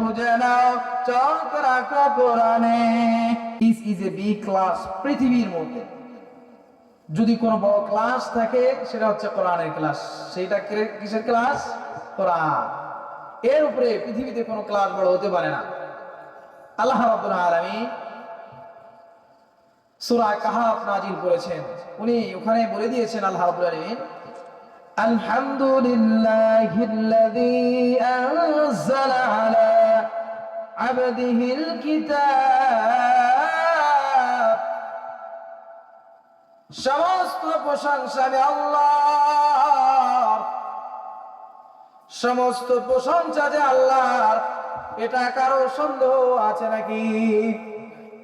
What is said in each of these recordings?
খুঁজে নাও চক রাখো কোরআনে। Is is a B class পৃথিবীর মধ্যে। যদি কোনো বড় ক্লাস থাকে, সেটা হচ্ছে কোরআনের ক্লাস সেইটা কিসের ক্লাস কোরআন। এর উপরে পৃথিবীতে কোনো ক্লাস বড় হতে পারে না। আল্লাহ রাব্বুল আলামিন সূরা কাহাফ নাজিল করেছেন। উনি ওখানে বলে দিয়েছেন, আল্লাহ রাব্বুল আলামিন, আলহামদুলিল্লাহিল্লাযী আনজালা عبده الكتاب সমস্ত প্রশংসা আমি আল্লাহর সমস্ত প্রশংসা যে আল্লাহর এটা কারো সন্দেহ আছে নাকি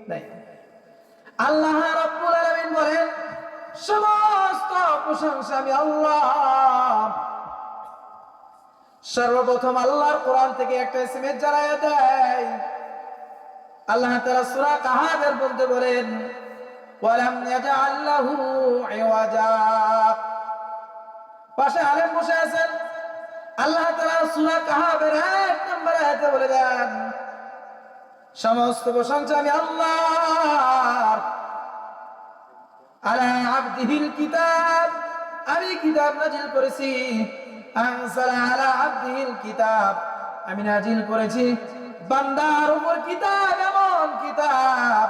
নাই আল্লাহ রাব্বুল আলামিন বলেন সমস্ত প্রশংসা আমি আল্লাহ সর্বপ্রথম আল্লাহর কোরআন থেকে একটা এসএমএস জানায় দেয়। আল্লাহ তাআলা সূরা কাহাফের বলতে বলেন, ওয়ালাম ইয়াজআল লাহু ইওয়াজা। পাশে আলেম বসে আছেন। আল্লাহ তাআলা সূরা কাহাফের এক নম্বর আয়াতে বলে দেন, সমস্ত প্রশংসা আমি আল্লাহর। আলা আবদিহিল কিতাব। আমি কিতাব নাজিল করেছি। আনসালা কিতাব। আমি নাজিল করেছি, বান্দার উপর কিতাব, এমন কিতাব।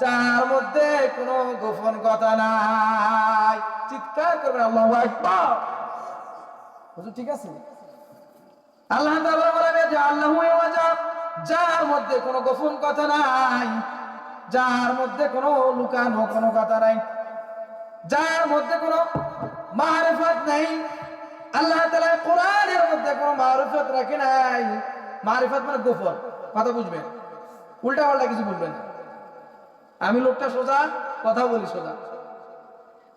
যার মধ্যে কোনো গোপন কথা নাই। চিৎকার করবেন, আল্লাহু আকবার। হুজুর, ঠিক আছে? আল্লাহ তাআলা বলেন আল্লাহু যার মধ্যে কোনো গোপন কথা নাই। যার মধ্যে কোনো লুকানো কোনো কথা নাই। যার মধ্যে কোনো মারিফত নাই, আল্লাহ তাআলা কোরআনের মধ্যে কোনো মারিফত রাখে নাই। মারিফত মানে গোপন কথা বুঝবেন? উল্টা পাল্টা কিছু বলবেন আমি লোকটা সোজা, কথা বলি সোজা।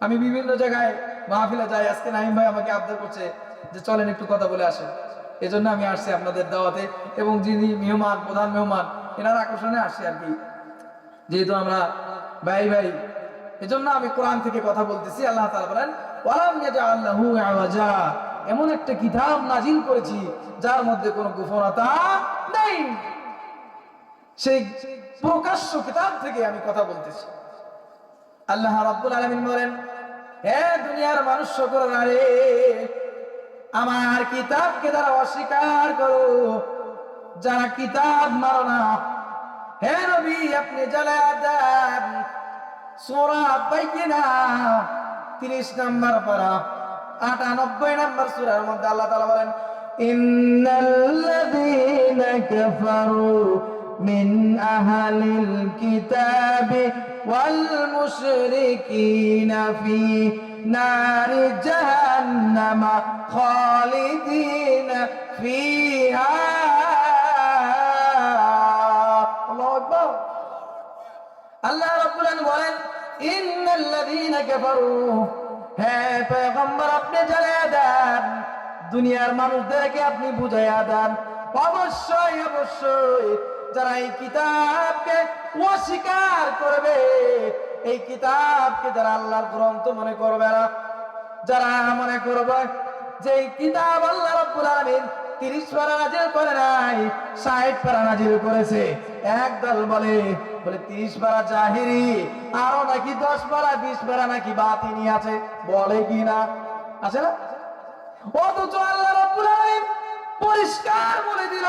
আমি বিভিন্ন জায়গায় মাহফিলে যাই, আজকে নাইম ভাই আমাকে আবদার করছে যে চলেন একটু কথা বলে আসেন এজন্য আমি আসছি আপনাদের দাওয়াতে এবং যিনি মেহমান, প্রধান মেহমান, এনার আকর্ষণে আসছি আর কি। যেহেতু আমরা ভাই ভাই এজন্য আমি কোরআন থেকে কথা বলতেছি, আল্লাহ তাআলা বলেন, ওয়ালাম ইয়াজআল্লাহু আওয়াজা এমন একটা কিতাব নাজিল করেছি, যার মধ্যে কোনো গোপনতা নেই। সেই প্রকাশ্য কিতাব থেকে আমি কথা বলতেছি। আল্লাহ রাব্বুল আলামিন বলেন, হে দুনিয়ার মানুষ সকলরা রে আমার কিতাবকে যারা অস্বীকার করো, যারা কিতাব মারো না, হে নবী, আপনি জ্বালায়া দেন সূরা বাইকিনা 30 নম্বর পারা 98 নম্বর সূরার মধ্যে আল্লাহ তাআলা বলেন ইন্নাল্লাযীনা কাফারু من أهل الكتاب والمشركين في نار جهنم خالدين فيها الله أكبر আল্লাহ রাব্বুল বলেন, ইন্নাল্লাযীনা কাফারু। হ্যাঁ পয়গম্বর, আপনি জ্বালিয়ে দেন। দুনিয়ার মানুষদেরকে আপনি বুঝাইয়া দেন। অবশ্যই অবশ্যই যারা এই কিতাবকে অস্বীকার করবে, এই কিতাবকে যারা আল্লাহর গ্রন্থ মনে করবে না, যারা মনে করবে যে কিতাব আল্লাহ রাব্বুল আলামিন 30 পারা নাজিল করে নাই 60 পারা নাজিল করেছে। এক দল বলে বলে 30 পারা জাহিরি, আরও নাকি 10 পারা 20 পারা নাকি বাতিনি আছে, বলে কি না আছে না? অথচ আল্লাহ পরিষ্কার বলে দিল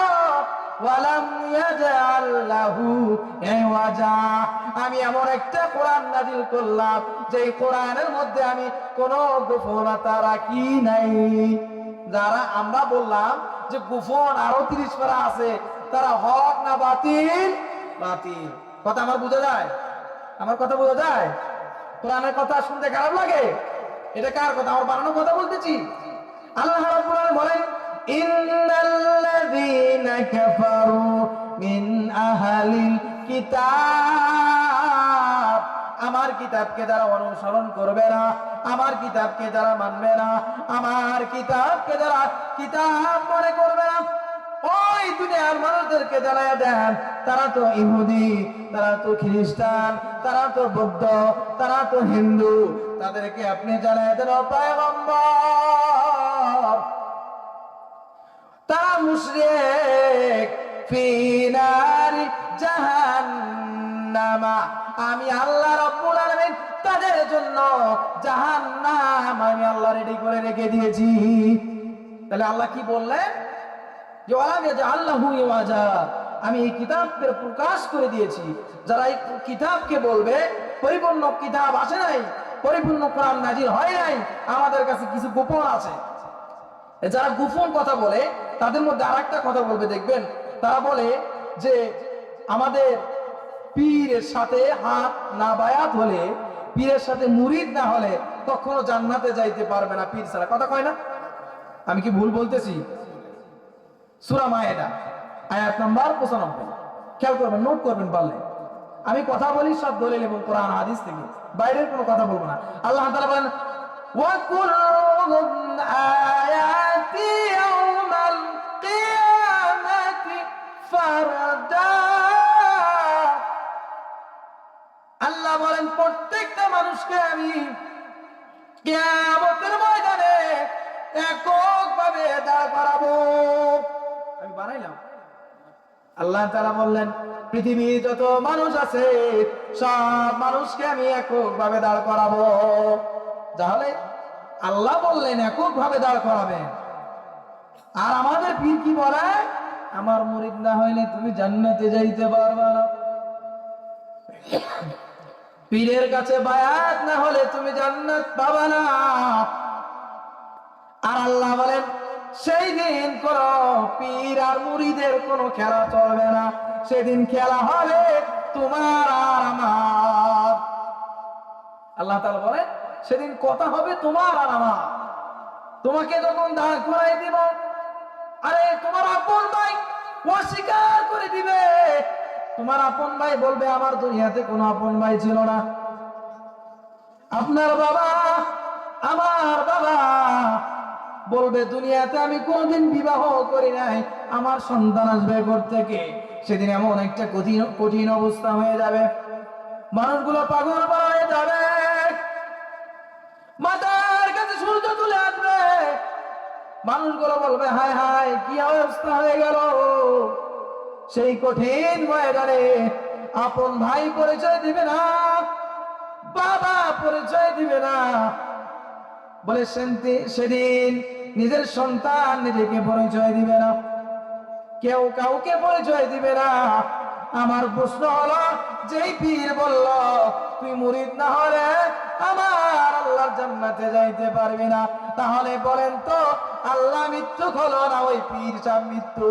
আমি এমন একটা কোরআন নাজিল করলাম যে কোরআনের মধ্যে আমি কোনো গোপনতা রাখি নাই। যারা আমরা বললাম যে গোপন আরও তিরিশ পারা আছে, তারা হক না বাতিল? বাতিল। কথা আমার বোঝা যায়? আমার কথা বোঝা যায়? কোরআনের কথা শুনতে খারাপ লাগে? এটা কার কথা? আমার বানানো কথা বলতেছি। আল্লাহ রাব্বুল বলেন, ইন্নাল্লাযীনা কাফারু মিন আহলিল কিতাব। আমার কিতাবকে যারা অনুসরণ করবে না, আমার কিতাবকে যারা মানবে না, আমার কিতাবকে যারা কিতাব মনে করবে না, ওই দুনিয়ার মানুষদেরকে জানায় দেন, তারা তো ইহুদি, তারা তো খ্রিস্টান, তারা তো বৌদ্ধ, তারা তো হিন্দু, তাদেরকে আপনি জানায় দেন তারা মুশরিক ফিনারি জাহান্নামা। আমি আল্লাহ রাব্বুল আলামিন তাদের জন্য জাহান্নাম আমি আল্লাহ রেডি করে রেখে দিয়েছি। তাহলে আল্লাহ কি বললেন? যে ইয়াজআল্লাহু ইওয়াজা। আমি এই কিতাবকে প্রকাশ করে দিয়েছি। যারা এই কিতাবকে বলবে, পরিপূর্ণ কিতাব আসে নাই, পরিপূর্ণ কোরআন নাজির হয় নাই, আমাদের কাছে কিছু গোপন আছে। যারা গোপন কথা বলে, তাদের মধ্যে আর কথা বলবে, দেখবেন। তারা বলে যে, আমাদের পীরের সাথে হাত না বায়াত হলে, পীরের সাথে মুরিদ না হলে কখনো জান্নাতে যাইতে পারবে না পীর ছাড়া। কথা কয় না? আমি কি ভুল বলতেছি? সুরা মায়েরা আয়াত নাম্বার পঁচানব্বই। খেয়াল করবেন নোট করবেন পারলে। আমি কথা বলি সব দলিল এবং কোরআন, হাদিস থেকে। বাইরের কোনো কথা বলব না। আল্লাহ তালা বলেন, ওয়া কুল্লুহুম আল্লাহ বলেন, প্রত্যেকটা মানুষকে আমি কিয়ামতের ময়দানে এককভাবে দাঁড় করাবো। আমি বানাইলাম আল্লাহ তাআলা বললেন, পৃথিবীর যত মানুষ আছে, সব মানুষকে আমি এককভাবে দাঁড় করাবো। তাহলে আল্লাহ বললেন, এককভাবে দাঁড় করাবেন। আর আমাদের পীর কি বলে, আমার মুরিদ না হইলে তুমি জান্নাতে যাইতে পারবে না। পীরের কাছে বায়াত না হলে তুমি জান্নাত পাবে না। আর আল্লাহ বলেন, সেই দিন কোন পীর আর মুড়িদের কোনো খেলা চলবে না। সেদিন খেলা হবে তোমার আর আমার। আল্লাহ তাআলা বলেন, সেদিন কথা হবে তোমার আর আমার। তোমাকে যখন দাঁড় করাই দিব, আরে তোমার আপন ভাই অস্বীকার করে দিবে। তোমার আপন ভাই বলবে, আমার দুনিয়াতে কোনো আপন ভাই ছিল না। আপনার বাবা, আমার বাবা বলবে, দুনিয়াতে আমি কোনোদিন বিবাহ করি নাই। আমার সন্তান আসবে ঘর থেকে। সেদিন এমন একটা কঠিন কঠিন অবস্থা হয়ে যাবে। মানুষগুলো পাগল হয়ে যাবে। মাথার কাছে সূর্য তুলে আসবে। মানুষগুলো বলবে, হায় হায়, কি অবস্থা হয়ে গেল? সেই কঠিন ময়দানে আপন ভাই পরিচয় দিবে না, বাবা পরিচয় দিবে না। বলে সেদিন নিজের সন্তান নিজেকে পরিচয় দিবে না। কেউ কাউকে পরিচয় দিবে না। আমার প্রশ্ন হলো, যেই পীর বলল, তুই মুরিদ না হলে আমার আল্লাহর জান্নাতে যাইতে পারবি না। তাহলে বলেন তো, আল্লাহ মৃত্যু হলো না, ওই পীর সাহেব মৃত্যু।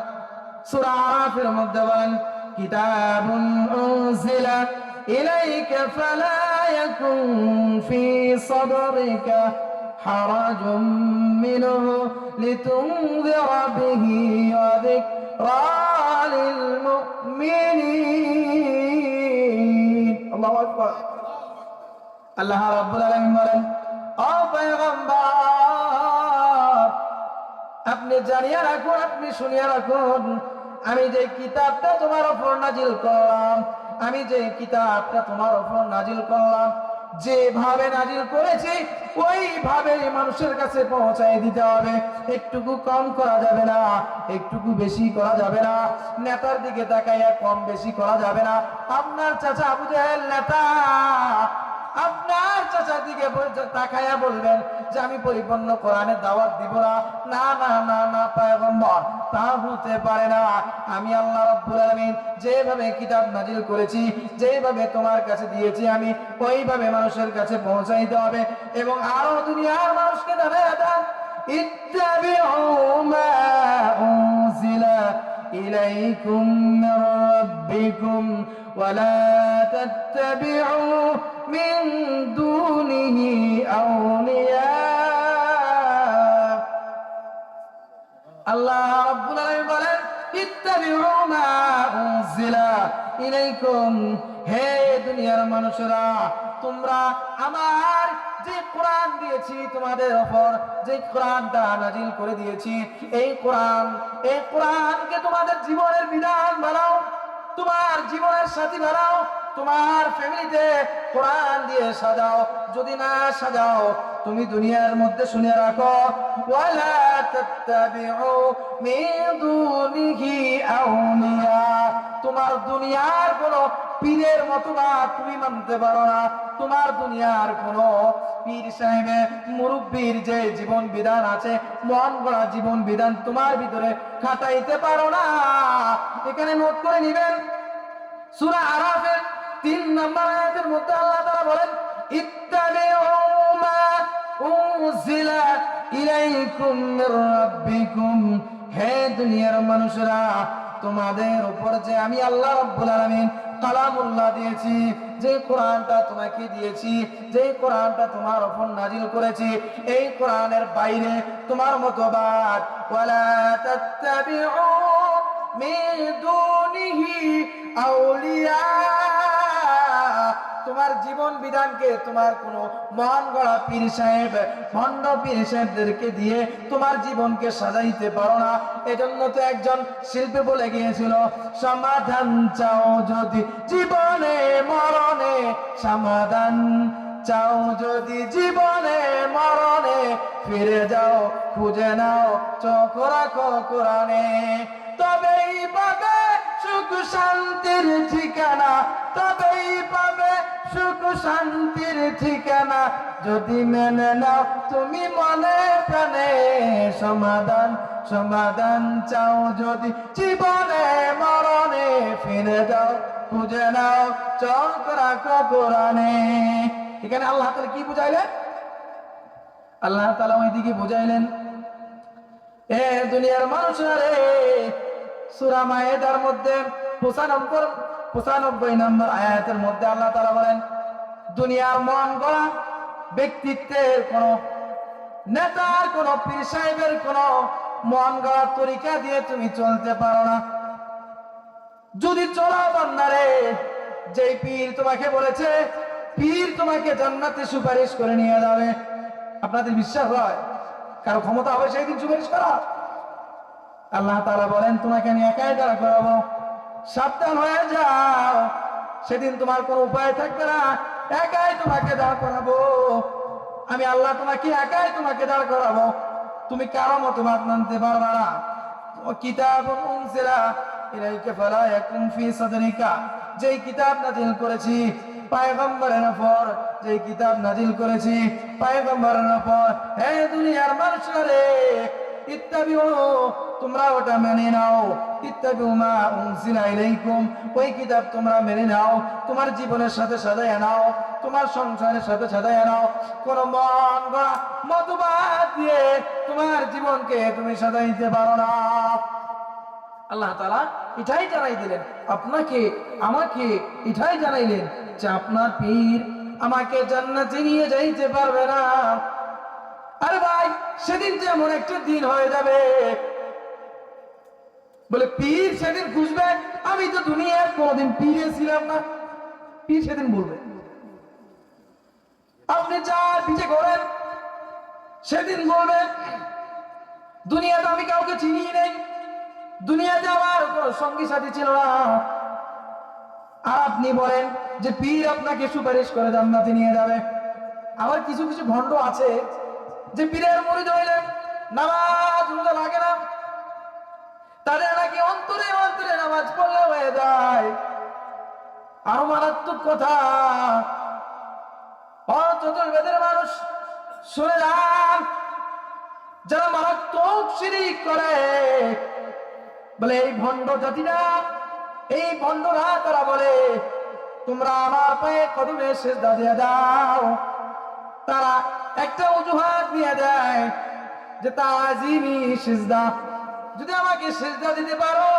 সূরা আরাফের মধ্যে বলেন কিতাবুন উনজিলা ইলাইকা ফালা ইয়াকুন ফি সাদরিকা حرج منه لتنذر به وذكرى للمؤمنين الله أكبر আল্লাহ রাব্বুল আলামিন বলেন ও পয়গম্বর আপনি জানিয়ে রাখুন, আপনি শুনিয়ে রাখুন। আমি যে কিতাবটা তোমার উপর নাজিল করলাম, আমি যে কিতাবটা তোমার উপর নাজিল করলাম, যেভাবে নাজিল করেছি ওইভাবে মানুষের কাছে পৌঁছায় দিতে হবে। একটুকু কম করা যাবে না, একটুকু বেশি করা যাবে না। নেতার দিকে তাকাইয়া কম বেশি করা যাবে না। আপনার চাচা জাহেল নেতা আপনার চাচার দিকে বল- তাকায়া বলবেন যে আমি পরিপূর্ণ কোরআনের দাওয়াত দিব না না না না না পয়গম্বর তা হতে পারে না আমি আল্লাহ রাব্বুল আলামিন যেভাবে কিতাব নাজিল করেছি যেভাবে তোমার কাছে দিয়েছি আমি ওইভাবে মানুষের কাছে পৌঁছাইতে হবে এবং আরো দুনিয়ার মানুষকে জানায় দেন اتبعوا ما أنزل إليكم من ربكم ولا تتبعوا من دونه أولياء আল্লাহ রাব্বুল আলামিন বলেন ইত্তাবিউ মা উনজিলা ইলাইকুম হে দুনিয়ার মানুষেরা তোমরা আমার যে কোরআন দিয়েছি তোমাদের উপর যে কোরআনটা নাজিল করে দিয়েছি এই কোরআন এই কোরআনকে তোমাদের জীবনের বিধান বানাও তোমার জীবনের সাথী বানাও, তোমার ফ্যামিলিতে কোরআন দিয়ে সাজাও। যদি না সাজাও, তুমি দুনিয়ার মধ্যে শুনে রাখো তোমার দুনিয়ার কোন পীরের মতো মতবাদ তুমি মানতে পারো না। তোমার দুনিয়ার কোন পীর সাহেবের মুরব্বীর যে জীবন বিধান আছে মন গড়া জীবন বিধান তোমার ভিতরে খাটাইতে পারো না। এখানে নোট করে নিবেন। সূরা আরাফের তিন নম্বর আয়াতের মধ্যে আল্লাহ তাআলা বলেন, ইত্তাবিউ মা উনজিলা ইলাইকুম রাব্বিকুম। হে দুনিয়ার মানুষরা তোমাদের উপর যে আমি আল্লাহ রব্বুল আলামিন কালামুল্লাহ দিয়েছি, যে কোরআনটা তোমাকে দিয়েছি, যে কোরআনটা তোমার উপর নাজিল করেছি, এই কোরআনের বাইরে তোমার মতো বাদ। ওয়ালা তাত্তাবিউ মিন দুনিহি আউলিয়া। তোমার জীবন বিধানকে তোমার কোন মহান গড়া পীর সাহেব, ভণ্ড পীর সাহেবদেরকে দিয়ে তোমার জীবনকে সাজাইতে পারো না। এজন্য তো একজন শিল্পী বলে গিয়েছিল, সমাধান চাও যদি জীবনে মরণে, সমাধান চাও যদি জীবনে মরণে, ফিরে যাও, খুঁজে নাও, চোখ রাখো কোরআনে। তবেই পাবে সুখ শান্তির ঠিকানা, তবেই পাবে সুখ শান্তির ঠিকানা যদি মেনে নাও, তুমি মনে প্রাণে সমাধান সমাধান চাও যদি জীবনে মরণে ফিরে যাও, খুঁজে নাও, চোখ রাখো কোরআনে। এখানে আল্লাহ তাআলা কি বুঝাইলেন? আল্লাহ তাআলা ওইদিকে বুঝাইলেন, এ দুনিয়ার মানুষরা রে, সূরা মায়েদার মধ্যে 95 95 নম্বর আয়াতের মধ্যে আল্লাহ তাআলা বলেন, দুনিয়ার মন গড়া ব্যক্তিত্বের কোন নেতার, কোন পীর সাহেবের কোন মন গড়া তরিকা দিয়ে তুমি চলতে পারো না। যদি চলা বান্দারে যেই পীর তোমাকে বলেছে, পীর তোমাকে জান্নাতে সুপারিশ করে নিয়ে যাবে। আপনাদের বিশ্বাস হয়? কারও ক্ষমতা হবে সেই দিন সুপারিশ করা? আল্লাহ তাআলা বলেন, তোমাকে আমি একাই দাঁড়া করাবো। সাবধান হয়ে যাও। সেদিন তোমার কোনো উপায় থাকবে না। একাই তোমাকে দাঁড় করাবো। আমি আল্লাহ তোমাকে একাই তোমাকে দাঁড় করাবো। তুমি কারও মতবাদ মানতে পারবে না। কিতাব যেই কিতাব করেছি যে কিতাব করেছি রে তোমরা ওটা মেনে নাও। ওই কিতাব তোমরা মেনে নাও। তোমার জীবনের সাথে সাজায় নাও, তোমার সংসারের সাথে সাজায় নাও। কোন মন গড়া মতবাদ দিয়ে তোমার জীবনকে তুমি সাজাইতে পারো না। আল্লাহ তালা এটাই জানাই দিলেন। আপনাকে, আমাকে এটাই জানাইলেন যে আপনার পীর আমাকে জান্নাতে নিয়ে যাইতে পারবে না। আরে ভাই, সেদিন যে এমন একটা দিন হয়ে যাবে। বলে, পীর সেদিন খুঁজবে? আমি তো দুনিয়ার কোনোদিন পীরে ছিলাম না। পীর সেদিন বলবে, আপনি যার পিছে করেন। সেদিন বলবেন দুনিয়াতে আমি কাউকে চিনি নেই। দুনিয়াতে আমার কোনো সঙ্গী সাথী ছিল না। আর আপনি বলেন যে, পীর আপনাকে সুপারিশ করে জান্নাতে নিয়ে যাবে। আবার কিছু কিছু ভণ্ড আছে যে পীরের মরিদ হইলে নামাজ রোজা লাগে না। তাদের নাকি অন্তরে অন্তরে নামাজ পড়লে হয়ে যায়। আরও মারাত্মক কথা। চতুর্বেদের মানুষ শুনে যান, যারা মারাত্মক শিরিক করে। বলে, এই ভণ্ড জাতিরা, এই ভণ্ডরা, তারা বলে, তোমরা আমার পায়ে কদমে সেজদা দিয়ে দাও। তারা একটা অজুহাত দিয়ে দেয় যে তাজিমি সেজদা। যদি আমাকে সেজদা দিতে পারো,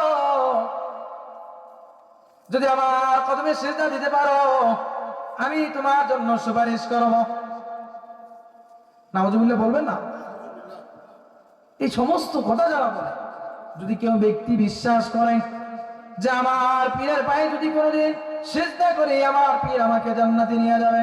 যদি আমার কদমে সেজদা দিতে পারো, আমি তোমার জন্য সুপারিশ করব। নামাজুবিল্লাহ বলবেন না? এই সমস্ত কথা যারা বলে, যদি কেউ ব্যক্তি বিশ্বাস করে যে আমার পীরের পায়ে যদি কোনোদিন সেজদা করে, আমার পীর আমাকে জান্নাতে নিয়ে যাবে।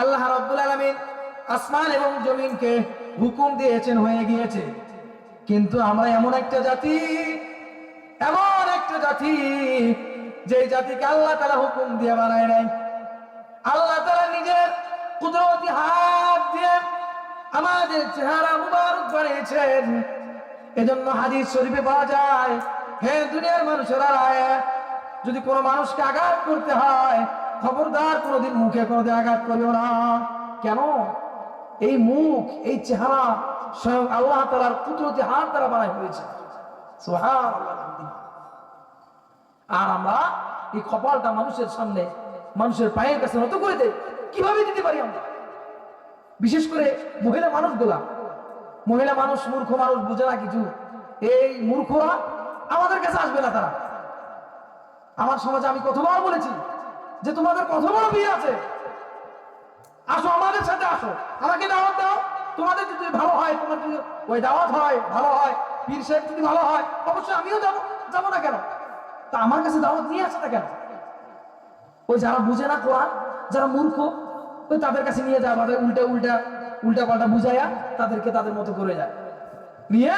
আল্লাহ রাব্বুল আলামিন আসমান এবং জমিনকে হুকুম দিয়েছেন, হয়ে গিয়েছে। কিন্তু আমরা এমন একটা জাতি, এমন একটা জাতি যে জাতিকে আল্লাহ তাআলা হুকুম দিয়ে বানায় নাই। আল্লাহ তাআলা নিজের কুদরতি হাত দিয়ে আমাদের চেহারা মুবারক বানিয়েছেন। এজন্য হাদিস শরীফে পাওয়া যায়, হে দুনিয়ার মানুষেরা, যদি কোনো মানুষকে আঘাত করতে হয় খবরদার কোনোদিন মুখে কোনোদিন আঘাত করিও না। কেন? এই মুখ, এই চেহারা স্বয়ং আল্লাহ তালার কুদরতি হাত দ্বারা বানাই হয়েছে। আর আমরা এই কপালটা মানুষের সামনে, মানুষের পায়ের কাছে নত করে দেয় কীভাবে দিতে পারি আমরা? বিশেষ করে মহিলা মানুষগুলা। মহিলা মানুষ, মূর্খ মানুষ বুঝে না কিছু। এই মূর্খরা আমাদের কাছে আসবে না তারা। আমার সমাজে আমি কতবার বলেছি যে তোমাদের কত বড় বিয়ে আছে? আসো আমাদের সাথে আসো। আমাকে দাওয়াত দাও। তোমাদের যদি ভালো হয়, তোমার যদি ওই দাওয়াত হয়, ভালো হয়, পীর সাহেব যদি ভালো হয়, অবশ্যই আমিও যাব। যাব না কেন? তা আমার কাছে দাওয়াত নিয়ে আসে না কেন? ওই যারা বুঝে না কোরআন, যারা মূর্খ, ওই তাদের কাছে নিয়ে যায় আমাদের উল্টা উল্টা উল্টা পাল্টা বুঝাইয়া তাদেরকে তাদের মতো করে যায় নিয়ে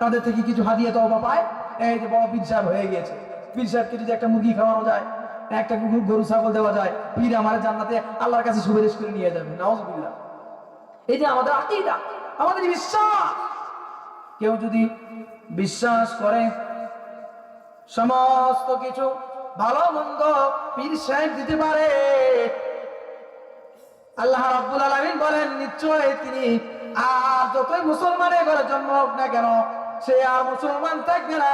তাদের থেকে কিছু হাদিয়ে তবা পায়। এই যে বড় পীর সাহেব হয়ে গিয়েছে। পীর সাহেবকে যদি একটা মুরগি খাওয়ানো যায় একটা কুকুর গরু, ছাগল দেওয়া যায়, পীর আমার জান্নাতে আল্লাহর কাছে সুপারিশ করে নিয়ে যাবে। নাউজুবিল্লাহ। এই যে আমাদের আকীদা, আমাদের বিশ্বাস। কেউ যদি বিশ্বাস করে, সমস্ত কিছু ভালো মন্দ পীর সাহেব দিতে পারে। আল্লাহ রাব্বুল আলামিন বলেন, নিশ্চয় তিনি আর যতই মুসলমানের ঘরে জন্ম হোক না কেন, সে আর মুসলমান থাকবে না।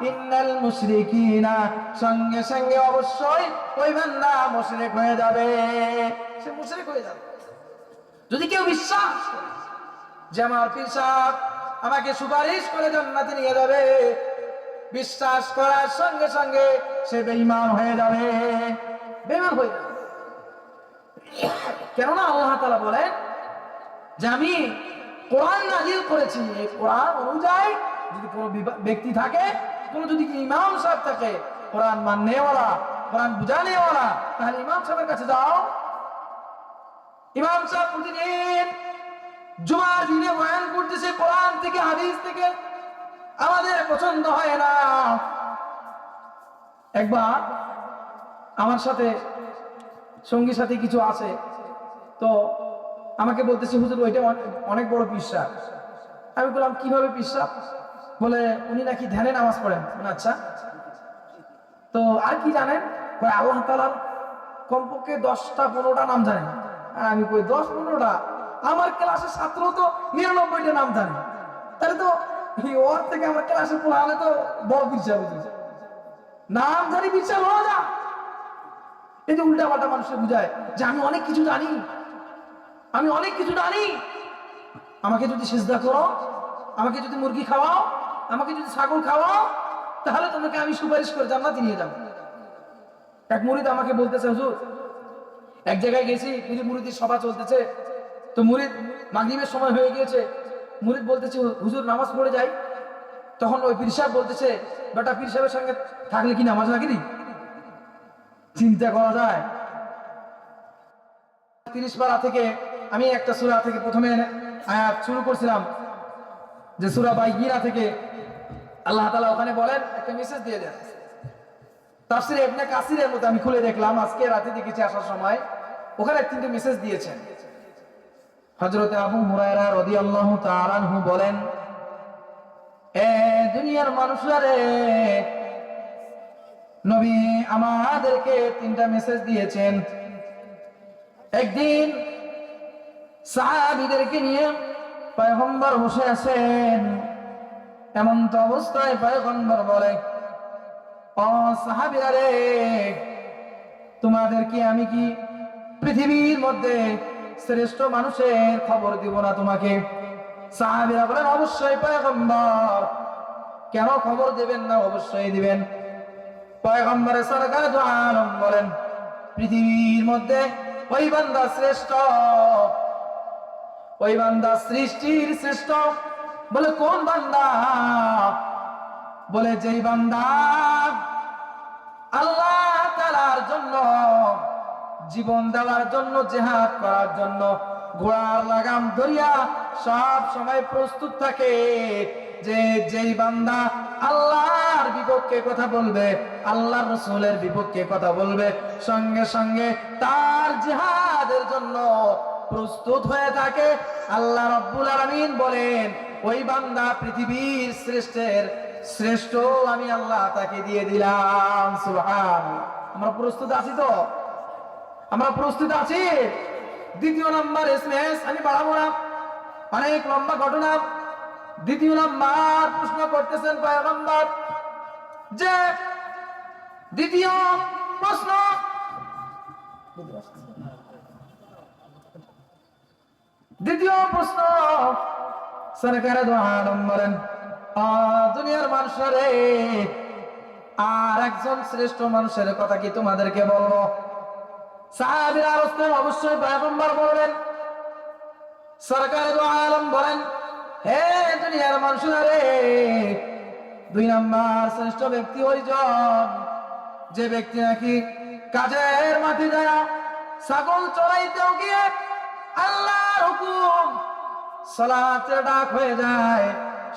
ইন্নাল মুশরিকিনা। সঙ্গে সঙ্গে অবশ্যই ওই বান্দা মুশরিক হয়ে যাবে। সে মুশরিক হয়ে যাবে। যদি কেউ বিশ্বাস করে যে আমার পীর সাহেব আমাকে সুপারিশ করে জান্নাতে নিয়ে যাবে, বিশ্বাস করার সঙ্গে সঙ্গে সে বেঈমান হয়ে যাবে। বেঈমান হয়ে যাবে। কেননা আল্লাহ তাআলা বলেন যে আমি কোরআন নাজিল করেছি। এই কোরআন অনুযায়ী যদি কোনো ব্যক্তি থাকে কোনো যদি ইমাম সাহেব থাকে, কোরআন মাননেওয়ালা, কোরআন বুঝানেওয়ালা, তাহলে ইমাম সাহেবের কাছে যাও। ইমাম সাহেব প্রতিদিন জুমার দিনে বয়ান করতেছে, কোরআন থেকে, হাদিস থেকে। আমাদের পছন্দ হয় না। একবার আমার সাথে সঙ্গী সাথে কিছু আছে, তো আমাকে বলতেছে, হুজুর, ওইটা অনে- অনেক বড় বিশ্বাস আমি বললাম, কীভাবে বিশ্বাস বলে, উনি নাকি ধ্যানে নামাজ পড়েন? আচ্ছা। তো আর কি জানেন? আল্লাহ তালার কমপক্ষে দশটা পনেরোটা নাম জানেন। আর আমি কই, দশ পনেরোটা? আমার ক্লাসের ছাত্র তো নিরানব্বইটা নাম জানে। তাহলে তো ওর থেকে আমার ক্লাসে পড়ালে তো বড় বুঝেছে নাম জানি বিশ্বাস হওয়া যা এই যে উল্টা পাল্টা মানুষকে বুঝায় যে, আমি অনেক কিছু জানি। আমি অনেক কিছু জানি। আমাকে যদি সেজদা করো, আমাকে যদি মুরগি খাওয়াও আমাকে যদি ছাগল খাওয়াও, তাহলে তোমাকে আমি সুপারিশ করে জান্নাতে নিয়ে যাব। এক মুরিদ আমাকে বলতেছে, হুজুর, এক জায়গায় গেছি মুরিদ মুরিদের সভা চলতেছে। তো মুরিদ মাগরিবের সময় হয়ে গিয়েছে। মুরিদ বলতেছে, হুজুর, নামাজ পড়ে যাই। তখন ওই পীর সাহেব বলতেছে, বেটা, পীর সাহেবের সঙ্গে থাকলে কি নামাজ লাগে নি চিন্তা করা যায়। তিরিশ পারা থেকে আমি একটা সূরা থেকে প্রথমে আয়াত শুরু করছিলাম। যে সূরা বাইগিরা থেকে আল্লাহ তাআলা ওখানে বলেন, একটা মেসেজ দিয়ে দেন। তাফসিরে ইবনে কাসিরের মধ্যে আমি খুলে দেখলাম, আজকে রাতে দেখেছি আসার সময়, ওখানে তিনটে মেসেজ দিয়েছেন। হযরতে আবু হুরায়রা রাদিয়াল্লাহু তাআলা আনহু বলেন, এ দুনিয়ার মানুষরা রে, নবী আমাদেরকে তিনটা মেসেজ দিয়েছেন। একদিন সাহাবিদেরকে নিয়ে পয়গম্বর বসে আছেন। এমন তো অবস্থায় পয়গম্বর বলে, ও সাহাবিরা রে তোমাদেরকে আমি কি পৃথিবীর মধ্যে শ্রেষ্ঠ মানুষের খবর দিব না তোমাকে? সাহাবিরা বলেন, অবশ্যই পয়গম্বর। কেন খবর দেবেন না? অবশ্যই দিবেন। পয়গম্বরের সরকার আলম বলেন, পৃথিবীর মধ্যে ওই বান্দা শ্রেষ্ঠ। ওই বান্দা সৃষ্টির শ্রেষ্ঠ। বলে, কোন বান্দা? বলে, যেই বান্দা আল্লাহ তালার জন্য, জীবন দেওয়ার জন্য, জেহাদ করার জন্য, ঘোড়ার লাগাম ধরিয়া সব সময় প্রস্তুত থাকে। যে, যেই বান্দা আল্লাহর বিপক্ষে কথা বলবে আল্লাহ রসুলের বিপক্ষে কথা বলবে, সঙ্গে সঙ্গে তার জেহাদের জন্য প্রস্তুত হয়ে থাকে। আল্লাহ রব্বুল আলামিন বলেন, ওই বান্দা পৃথিবীর শ্রেষ্ঠের শ্রেষ্ঠ, আমি আল্লাহ তাকে দিয়ে দিলাম। সুবহান আমরা প্রস্তুত আছি তো? আমরা প্রস্তুত আছি? দ্বিতীয় নাম্বার এসএমএস, আমি বাড়াবো না। অনেক লম্বা ঘটনা। দ্বিতীয় নাম্বার, প্রশ্ন করতেছেন পয়গম্বর। যে দ্বিতীয় প্রশ্ন দ্বিতীয় প্রশ্ন, সরকারে দোয়ালম বলেন দুনিয়ার মানুষরে আর একজন শ্রেষ্ঠ মানুষের কথা কি তোমাদেরকে বলব? অবশ্যই আলম হে দুনিয়ার মানুষরা দুই নাম্বার শ্রেষ্ঠ ব্যক্তি যে ব্যক্তি নাকি কাজের মাঠে যায় ছাগল চড়াইতেও গিয়ে আল্লাহর হুকুম। সালাতে ডাক হয়ে যায়,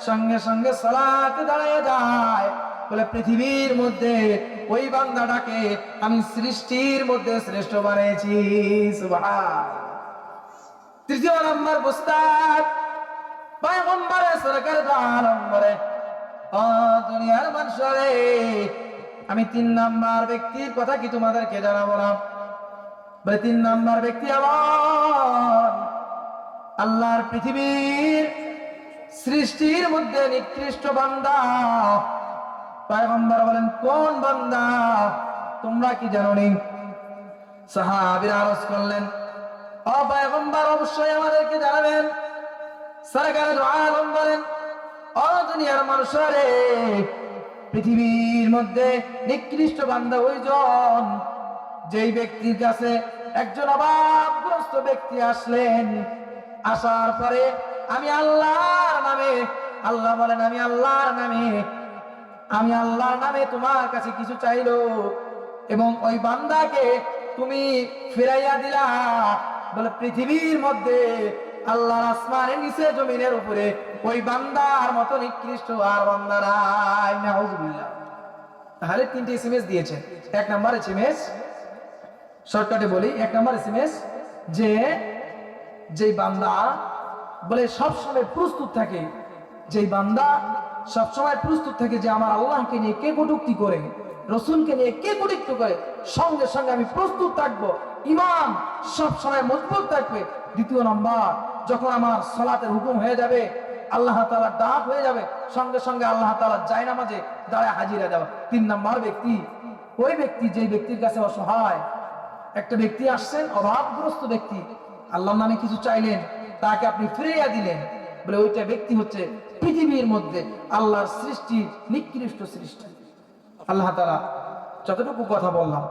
সঙ্গে সঙ্গে সালাতে দাঁড়িয়ে যায়। বলে পৃথিবীর মধ্যে ওই বান্দাটাকে আমি সৃষ্টির মধ্যে শ্রেষ্ঠ বানিয়েছি তৃতীয় নম্বর বুস্তাদ, পয়গম্বরে, সরকার ও দুনিয়ার মানুষরে, আমি তিন নাম্বার ব্যক্তির কথা কি তোমাদেরকে জানাব না? বলে তিন নাম্বার ব্যক্তি এমন আল্লাহর পৃথিবীর সৃষ্টির মধ্যে নিকৃষ্ট বান্দা। পয়গম্বর বলেন, কোন বান্দা? তোমরা কি জানো নি সাহাবীরা করলেন ও অবশ্যই আমাদেরকে জানাবেন। সরকার আলম বলেন ও দুনিয়ার মানুষরে পৃথিবীর মধ্যে নিকৃষ্ট বান্দা ওইজন যেই ব্যক্তির কাছে একজন অভাবগ্রস্ত ব্যক্তি আসলেন, আসার পরে আমি আল্লাহর নামে, আল্লাহ বলেন, আমি আল্লাহর নামে, আমি আল্লাহর নামে তোমার কাছে কিছু চাইলো এবং ওই বান্দাকে তুমি ফিরাইয়া দিলা। বলে পৃথিবীর মধ্যে আল্লাহর আসমানের নিচে, জমিনের উপরে ওই বান্দার মতো নিকৃষ্ট আর বান্দা নাই। নাউজুবিল্লাহ। তাহলে তিনটে এসএমএস দিয়েছে এক নাম্বার এসএমএস শর্টকাটে বলি, এক নাম্বার এসএমএস যে, যেই বান্দা বলে সব সময় প্রস্তুত থাকে, যেই বান্দা সব সময় প্রস্তুত থাকে যে আমার আল্লাহকে নিয়ে কে কটুক্তি করে, রসুলকে নিয়ে কে কটুক্তি করে, সঙ্গে সঙ্গে আমি প্রস্তুত থাকব ইমান সব সময় মজবুত থাকবে। দ্বিতীয় নম্বর, যখন আমার সলাতের হুকুম হয়ে যাবে, আল্লাহ তালা ডাক হয়ে যাবে, সঙ্গে সঙ্গে আল্লাহ তালা যায় না মাঝে দাঁড়ায় হাজিরা দেওয়া। তিন নম্বর ব্যক্তি, ওই ব্যক্তি যে ব্যক্তির কাছে অসহায় একটা ব্যক্তি আসছেন, অভাবগ্রস্ত ব্যক্তি। আল্লাহর নামে কিছু চাইলেন, তাকে আপনি ফিরিয়া দিলেন। বলে ওইটা ব্যক্তি হচ্ছে পৃথিবীর মধ্যে আল্লাহর সৃষ্টি নিকৃষ্ট সৃষ্টি। আল্লাহ তারা যতটুকু কথা বললাম